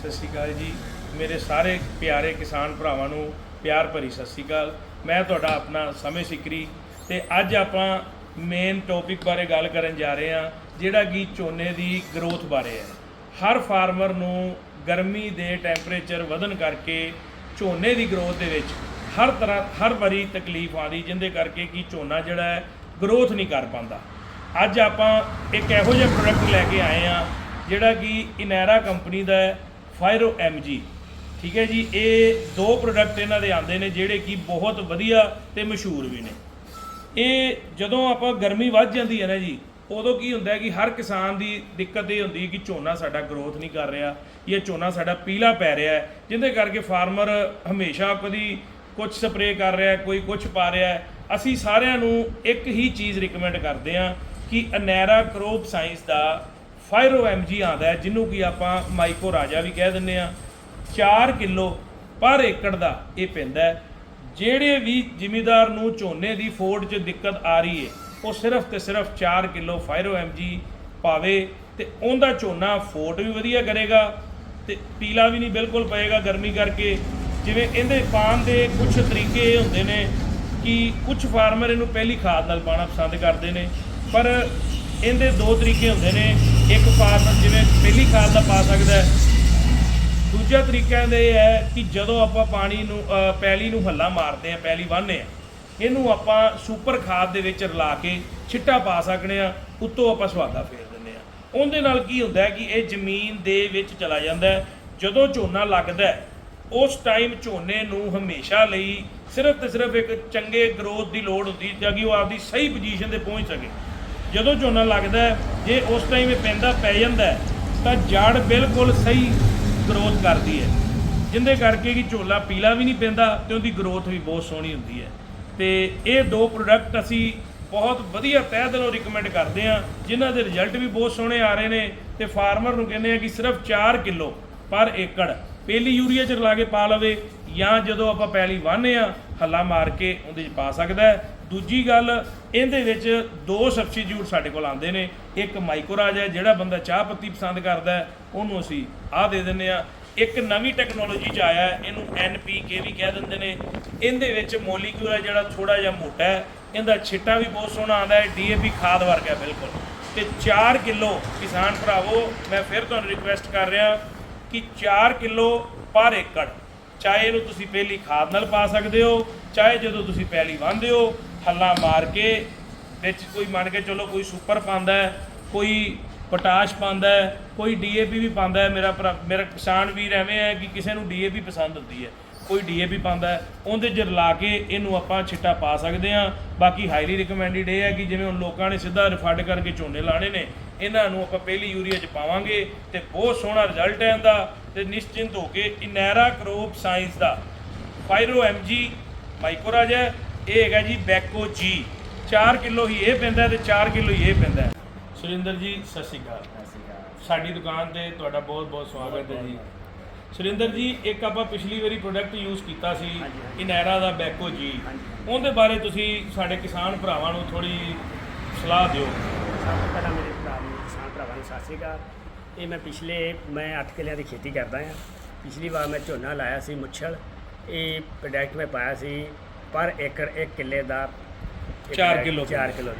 ਸਤਿ ਸ਼੍ਰੀ ਅਕਾਲ ਜੀ। ਮੇਰੇ ਸਾਰੇ ਪਿਆਰੇ ਕਿਸਾਨ ਭਰਾਵਾਂ ਨੂੰ ਪਿਆਰ ਭਰੀ ਸਤਿ ਸ਼੍ਰੀ ਅਕਾਲ। ਮੈਂ ਤੁਹਾਡਾ ਆਪਣਾ ਸਮੇਂ ਸਿਕਰੀ ਤੇ ਅੱਜ ਆਪਾਂ ਮੇਨ ਟੌਪਿਕ ਬਾਰੇ ਗੱਲ ਕਰਨ ਜਾ ਰਹੇ ਹਾਂ, ਜਿਹੜਾ ਕਿ ਝੋਨੇ ਦੀ ਗਰੋਥ ਬਾਰੇ ਹੈ। ਹਰ ਫਾਰਮਰ ਨੂੰ ਗਰਮੀ ਦੇ ਟੈਂਪਰੇਚਰ ਵਧਣ ਕਰਕੇ ਝੋਨੇ ਦੀ ਗਰੋਥ ਦੇ ਵਿੱਚ ਹਰ ਤਰ੍ਹਾਂ, ਹਰ ਵਾਰੀ ਤਕਲੀਫ ਆਉਂਦੀ ਜਿੰਦੇ ਕਰਕੇ ਕਿ ਝੋਨਾ ਜਿਹੜਾ ਹੈ ਗਰੋਥ ਨਹੀਂ ਕਰ ਪਾਉਂਦਾ। ਅੱਜ ਆਪਾਂ ਇੱਕ ਇਹੋ ਜਿਹਾ ਪ੍ਰੋਡਕਟ ਲੈ ਕੇ ਆਏ ਆ ਜਿਹੜਾ ਕਿ ਇਨੈਰਾ ਕੰਪਨੀ ਦਾ ਹੈ। ਫਾਇਰੋ ਐਮਜੀ ਠੀਕ ਹੈ ਜੀ, ਇਹ ਦੋ ਪ੍ਰੋਡਕਟ ਇਹਨਾਂ ਦੇ ਆਉਂਦੇ ਨੇ ਜਿਹੜੇ ਕਿ ਬਹੁਤ ਵਧੀਆ ਤੇ ਮਸ਼ਹੂਰ ਵੀ ਨੇ। ਇਹ ਜਦੋਂ ਆਪਾਂ ਗਰਮੀ ਵੱਧ ਜਾਂਦੀ ਹੈ ਨਾ ਜੀ, ਉਦੋਂ ਕੀ ਹੁੰਦਾ ਹੈ ਕਿ ਹਰ ਕਿਸਾਨ ਦੀ ਦਿੱਕਤ ਇਹ ਹੁੰਦੀ ਹੈ ਕਿ ਝੋਨਾ ਸਾਡਾ ਗਰੋਥ ਨਹੀਂ ਕਰ ਰਿਹਾ ਜਾਂ ਝੋਨਾ ਸਾਡਾ ਪੀਲਾ ਪੈ ਰਿਹਾ ਹੈ, ਜਿਹਦੇ ਕਰਕੇ ਫਾਰਮਰ ਹਮੇਸ਼ਾ ਕਦੀ ਕੁਝ ਸਪਰੇਅ ਕਰ ਰਿਹਾ ਕੋਈ ਕੁਝ ਪਾ ਰਿਹਾ ਅਸੀਂ ਸਾਰਿਆਂ ਨੂੰ ਇੱਕ ਹੀ ਚੀਜ਼ ਰਿਕਮੈਂਡ ਕਰਦੇ ਹਾਂ ਕਿ ਅਨੈਰਾ ਕਰੋਪ ਸਾਇੰਸ ਦਾ ਫਾਇਰੋ ਐਮਜੀ ਆਉਂਦਾ ਜਿਹਨੂੰ ਕਿ ਆਪਾਂ ਮਾਈਕੋ ਰਾਜਾ ਵੀ ਕਹਿ ਦਿੰਦੇ ਆ 4 ਕਿਲੋ ਪਰ ਏਕੜ ਦਾ ਇਹ ਪੈਂਦਾ ਜਿਹੜੇ ਵੀ ਜ਼ਿਮੀਦਾਰ ਨੂੰ ਝੋਨੇ ਦੀ ਫੋੜ 'ਚ ਦਿੱਕਤ ਆ ਰਹੀ ਹੈ, ਉਹ ਸਿਰਫ ਤੇ ਸਿਰਫ 4 ਕਿਲੋ ਫਾਇਰੋ ਐਮਜੀ ਪਾਵੇ ਤੇ ਉਹਦਾ ਝੋਨਾ ਫੋਟ ਵੀ ਵਧੀਆ ਕਰੇਗਾ ਤੇ ਪੀਲਾ ਵੀ ਨਹੀਂ ਬਿਲਕੁਲ ਪਏਗਾ ਗਰਮੀ ਕਰਕੇ। ਜਿਵੇਂ ਇਹਦੇ ਪਾਣ ਦੇ ਕੁਝ ਤਰੀਕੇ ਇਹ ਹੁੰਦੇ ਨੇ ਕਿ ਕੁਝ ਫਾਰਮਰ ਇਹਨੂੰ ਪਹਿਲੀ ਖਾਦ ਨਾਲ ਪਾਣਾ ਪਸੰਦ ਕਰਦੇ ਨੇ, ਪਰ ਇਹਦੇ ਦੋ ਤਰੀਕੇ ਹੁੰਦੇ ਨੇ। ਇੱਕ ਫਾਰਮਰ ਜਿਵੇਂ ਪਹਿਲੀ ਖਾਦ ਦਾ ਪਾ ਸਕਦਾ ਦੂਜਾ ਤਰੀਕਾ ਇਹਦਾ ਇਹ ਹੈ ਕਿ ਜਦੋਂ ਆਪਾਂ ਪਾਣੀ ਨੂੰ ਪੈਲੀ ਨੂੰ ਹੱਲਾ ਮਾਰਦੇ ਆ ਪੈਲੀ ਵਾਹਨੇ ਆ ਇਹਨੂੰ ਆਪਾਂ ਸੁਪਰ ਖਾਦ ਦੇ ਵਿੱਚ ਰਲਾ ਕੇ ਛਿੱਟਾ ਪਾ ਸਕਨੇ ਆ ਉੱਤੋਂ ਆਪਾਂ ਸੁਹਾਗਾ ਫੇਰ ਦਿੰਦੇ ਆ ਉਹਦੇ ਨਾਲ ਕੀ ਹੁੰਦਾ ਕਿ ਇਹ ਜ਼ਮੀਨ ਦੇ ਵਿੱਚ ਚਲਾ ਜਾਂਦਾ ਜਦੋਂ ਝੋਨਾ ਲੱਗਦਾ ਉਸ ਟਾਈਮ ਝੋਨੇ ਨੂੰ ਹਮੇਸ਼ਾ ਲਈ ਸਿਰਫ ਤੇ ਸਿਰਫ ਇੱਕ ਚੰਗੇ ਗਰੋਥ ਦੀ ਲੋੜ ਹੁੰਦੀ ਤਾਂ ਕਿ ਉਹ ਆਪਦੀ ਸਹੀ ਪੋਜੀਸ਼ਨ ਤੇ ਪਹੁੰਚ ਸਕੇ। ਜਦੋਂ ਝੋਨਾ ਲੱਗਦਾ ਜੇ ਉਸ ਟਾਈਮ ਇਹ ਪੈਂਦਾ ਪੈ ਜਾਂਦਾ ਤਾਂ ਜੜ ਬਿਲਕੁਲ ਸਹੀ ਗਰੋਥ ਕਰਦੀ ਹੈ। ਜਿੰਦੇ ਕਰਕੇ ਕਿ ਝੋਲਾ ਪੀਲਾ ਵੀ ਨਹੀਂ ਪੈਂਦਾ ਤੇ ਉਹਦੀ ਗਰੋਥ ਵੀ ਬਹੁਤ ਸੋਹਣੀ ਹੁੰਦੀ ਹੈ। ਤੇ ਇਹ ਦੋ ਪ੍ਰੋਡਕਟ ਅਸੀਂ ਬਹੁਤ ਵਧੀਆ ਤਹਿ ਦਿਲੋਂ ਰਿਕਮੈਂਡ ਕਰਦੇ ਹਾਂ, ਜਿਨ੍ਹਾਂ ਦੇ ਰਿਜ਼ਲਟ ਵੀ ਬਹੁਤ ਸੋਹਣੇ ਆ ਰਹੇ ਨੇ ਤੇ ਫਾਰਮਰ ਨੂੰ ਕਹਿੰਦੇ ਆ ਕਿ ਸਿਰਫ 4 ਕਿਲੋ ਪਰ ਏਕੜ ਪਹਿਲੀ ਯੂਰੀਆ ਚ ਰਲਾ ਕੇ ਪਾ ਲਵੇ ਜਾਂ ਜਦੋਂ ਆਪਾਂ ਪਹਿਲੀ ਵਾਹਨੇ ਆ ਹੱਲਾ ਮਾਰ ਕੇ ਉਹਦੇ ਚ ਪਾ ਸਕਦਾ ਦੂਜੀ ਗੱਲ ਇਹਦੇ ਵਿੱਚ ਦੋ ਸਬਸਟੀਟਿਊਟ ਸਾਡੇ ਕੋਲ ਆਉਂਦੇ ਨੇ। ਇੱਕ ਮਾਈਕੋਰਾਜ ਹੈ ਜਿਹੜਾ ਬੰਦਾ ਚਾਹ ਪੱਤੀ ਪਸੰਦ ਕਰਦਾ ਹੈ ਉਹਨੂੰ ਅਸੀਂ ਆਹ ਦੇ ਦਿੰਦੇ ਆ ਇੱਕ ਨਵੀਂ ਟੈਕਨੋਲੋਜੀ ਚ ਆਇਆ ਹੈ, ਇਹਨੂੰ NPK ਵੀ ਕਹਿ ਦਿੰਦੇ ਨੇ। ਇਹਦੇ ਵਿੱਚ ਮੋਲੀਕਿਊਲ ਹੈ ਜਿਹੜਾ ਥੋੜਾ ਜਿਹਾ ਮੋਟਾ ਹੈ। ਇਹਦਾ ਛਿੱਟਾ ਵੀ ਬਹੁਤ ਸੋਹਣਾ ਆਉਂਦਾ ਹੈ DAP ਖਾਦ ਵਰਗਾ ਬਿਲਕੁਲ। ਤੇ 4 ਕਿਲੋ ਕਿਸਾਨ ਭਰਾਵੋ ਮੈਂ ਫਿਰ ਤੁਹਾਨੂੰ ਰਿਕੁਐਸਟ ਕਰ ਰਿਹਾ ਕਿ 4 ਕਿਲੋ ਪਰ ਏਕੜ ਚਾਹੇ ਇਹਨੂੰ ਤੁਸੀਂ ਪਹਿਲੀ ਖਾਦ ਨਾਲ ਪਾ ਸਕਦੇ ਹੋ ਚਾਹੇ ਜਦੋਂ ਤੁਸੀਂ ਪਹਿਲੀ ਵਾਂਦੇ ਹੋ ਹੱਲਾ ਮਾਰ ਕੇ, ਵਿੱਚ ਕੋਈ ਮੰਨ ਕੇ ਚਲੋ ਕੋਈ ਸੁਪਰ ਪਾਉਂਦਾ ਕੋਈ ਪੋਟਾਸ਼ ਪਾਉਂਦਾ ਹੈ, ਕੋਈ ਡੀਏਪੀ ਵੀ ਪਾਉਂਦਾ ਮੇਰਾ ਭਰਾ- ਮੇਰਾ ਕਿਸਾਨ ਵੀਰ ਐਵੇਂ ਹੈ ਕਿ ਕਿਸੇ ਨੂੰ ਡੀਏਪੀ ਪਸੰਦ ਹੁੰਦੀ ਹੈ, ਕੋਈ ਡੀਏਪੀ ਪਾਉਂਦਾ ਉਹਦੇ ਚ ਰਲਾ ਕੇ ਇਹਨੂੰ ਆਪਾਂ ਛਿੱਟਾ ਪਾ ਸਕਦੇ ਹਾਂ। ਬਾਕੀ ਹਾਈਲੀ ਰਿਕਮੈਂਡਡ ਇਹ ਹੈ ਕਿ ਜਿਵੇਂ ਹੁਣ ਲੋਕਾਂ ਨੇ ਸਿੱਧਾ ਰਿਫੰਡ ਕਰਕੇ ਝੋਨੇ ਲਾਣੇ ਨੇ, ਇਹਨਾਂ ਨੂੰ ਆਪਾਂ ਪਹਿਲੀ ਯੂਰੀਆ ਚ ਪਾਵਾਂਗੇ ਤੇ ਬਹੁਤ ਸੋਹਣਾ ਰਿਜ਼ਲਟ ਹੈ ਇਹਦਾ ਤੇ ਨਿਸ਼ਚਿੰਤ ਹੋ ਕੇ ਇਨੈਰਾ ਕ੍ਰੋਪ ਸਾਇੰਸ ਦਾ। ਫਾਇਰੋ ਐਮਜੀ ਮਾਈਕੋਰਾਜ ਹੈ। ਇਹ ਹੈਗਾ ਜੀ ਬੈਕੋ ਜੀ 4 ਕਿਲੋ ਹੀ ਇਹ ਪੈਂਦਾ ਤੇ 4 ਕਿਲੋ ਹੀ ਇਹ ਪੈਂਦਾ। ਸੁਰਿੰਦਰ ਜੀ ਸਤਿ ਸ਼੍ਰੀ ਅਕਾਲ। ਸਾਡੀ ਦੁਕਾਨ ਤੇ ਤੁਹਾਡਾ ਬਹੁਤ ਬਹੁਤ ਸਵਾਗਤ ਹੈ ਜੀ। ਸੁਰਿੰਦਰ ਜੀ ਇੱਕ ਆਪਾਂ ਪਿਛਲੀ ਵਾਰੀ ਪ੍ਰੋਡਕਟ ਯੂਜ਼ ਕੀਤਾ ਸੀ ਇਨੈਰਾ ਦਾ ਬੈਕੋ ਜੀ ਉਹਦੇ ਬਾਰੇ ਤੁਸੀਂ ਸਾਡੇ ਕਿਸਾਨ ਭਰਾਵਾਂ ਨੂੰ ਥੋੜੀ ਸਲਾਹ ਦਿਓ। ਸਭ ਤੋਂ ਪਹਿਲਾਂ ਮੇਰੇ ਭਰਾ ਨੂੰ ਕਿਸਾਨ ਭਰਾਵਾਂ ਨੂੰ ਸਤਿ ਸ਼੍ਰੀ ਅਕਾਲ। ਇਹ ਮੈਂ ਪਿਛਲੇ ਮੈਂ 8 ਕਿੱਲਿਆਂ ਦੀ ਖੇਤੀ ਕਰਦਾ ਹਾਂ। ਪਿਛਲੀ ਵਾਰ ਮੈਂ ਝੋਨਾ ਲਾਇਆ ਸੀ ਮੁੱਛਲ। ਇਹ ਪ੍ਰੋਡਕਟ ਮੈਂ ਪਾਇਆ ਸੀ ਪਰ ਏਕੜ 1 ਕਿੱਲੇ ਦਾ ਚਾਰ ਕਿੱਲੋ। 4 ਕਿਲੋ।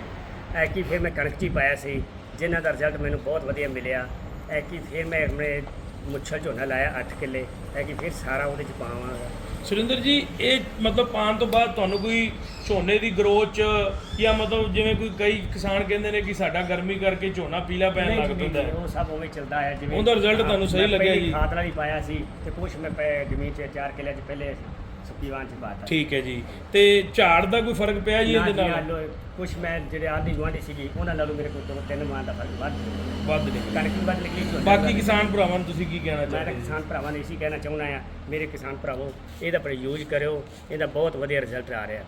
ਐਕੀ ਫਿਰ ਮੈਂ ਕਣਕ 'ਚ ਹੀ ਪਾਇਆ ਸੀ ਜਿਨ੍ਹਾਂ ਦਾ ਰਿਜ਼ਲਟ ਮੈਨੂੰ ਬਹੁਤ ਵਧੀਆ ਮਿਲਿਆ। ਐਕੀ ਫਿਰ ਮੈਂ ਆਪਣੇ ਮੁੱਛਲ ਝੋਨਾ ਲਾਇਆ 8 ਕਿੱਲੇ। ਐਕੀ ਫਿਰ ਸਾਰਾ ਉਹਦੇ 'ਚ ਪਾਵਾਂਗਾ। ਸੁਰਿੰਦਰ ਜੀ ਇਹ ਮਤਲਬ ਪਾਣ ਤੋਂ ਬਾਅਦ ਤੁਹਾਨੂੰ ਕੋਈ ਝੋਨੇ ਦੀ ਗਰੋਥ ਚ ਜਾਂ ਮਤਲਬ ਜਿਵੇਂ ਕੋਈ ਕਈ ਕਿਸਾਨ ਕਹਿੰਦੇ ਨੇ ਕਿ ਸਾਡਾ ਗਰਮੀ ਕਰਕੇ ਝੋਨਾ ਪੀਲਾ ਪੈਣ ਲੱਗ ਪੈਂਦਾ ਹੈ। ਉਹ ਸਭ ਉਵੇਂ ਚੱਲਦਾ ਹੈ ਜਿਵੇਂ ਉਹਦਾ result ਤੁਹਾਨੂੰ ਸਹੀ ਲੱਗਿਆ ਜੀ? ਖਾਦ ਨਾਲ ਹੀ ਪਾਇਆ ਸੀ ਤੇ ਕੁਛ ਮੈਂ ਜ਼ਮੀਨ 'ਚ 4 ਕਿੱਲੇ 'ਚ ਪਹਿਲੇ ਸੁੱਕੀਵਾਨ 'ਚ ਪਾਤਾ। ਠੀਕ ਹੈ ਜੀ। ਤੇ ਝਾੜ ਦਾ ਕੋਈ ਫ਼ਰਕ ਪਿਆ ਜੀ ਇਹਦੇ ਨਾਲ? ਕੁਛ ਮੈਂ ਜਿਹੜੇ ਆਦੀ ਗੁਆਂਢੀ ਸੀਗੀ ਉਹਨਾਂ ਨਾਲੋਂ ਮੇਰੇ ਕੋਲ ਦੋ ਤਿੰਨ ਮਾਂ ਦਾ ਫ਼ਰਕ ਵੱਧ ਵੱਧ ਨਹੀਂ ਕਣਕ ਵੀ ਵੱਧ ਲੱਗੀ ਝੋਨਾ ਬਾਕੀ ਕਿਸਾਨ ਭਰਾਵਾਂ ਨੂੰ ਤੁਸੀਂ ਕੀ ਕਹਿਣਾ ਮੈਂ ਚਾਹੁੰਦੇ ਜੀ ਕਿਸਾਨ ਭਰਾਵਾਂ ਨੂੰ ਇਸੀ ਕਹਿਣਾ ਚਾਹੁੰਦਾ ਆ ਮੇਰੇ ਕਿਸਾਨ ਭਰਾਵੋ ਇਹਦਾ ਪਰ ਯੂਜ਼ ਕਰਿਓ ਇਹਦਾ ਬਹੁਤ ਵਧੀਆ ਰਿਜ਼ਲਟ ਆ ਰਿਹਾ।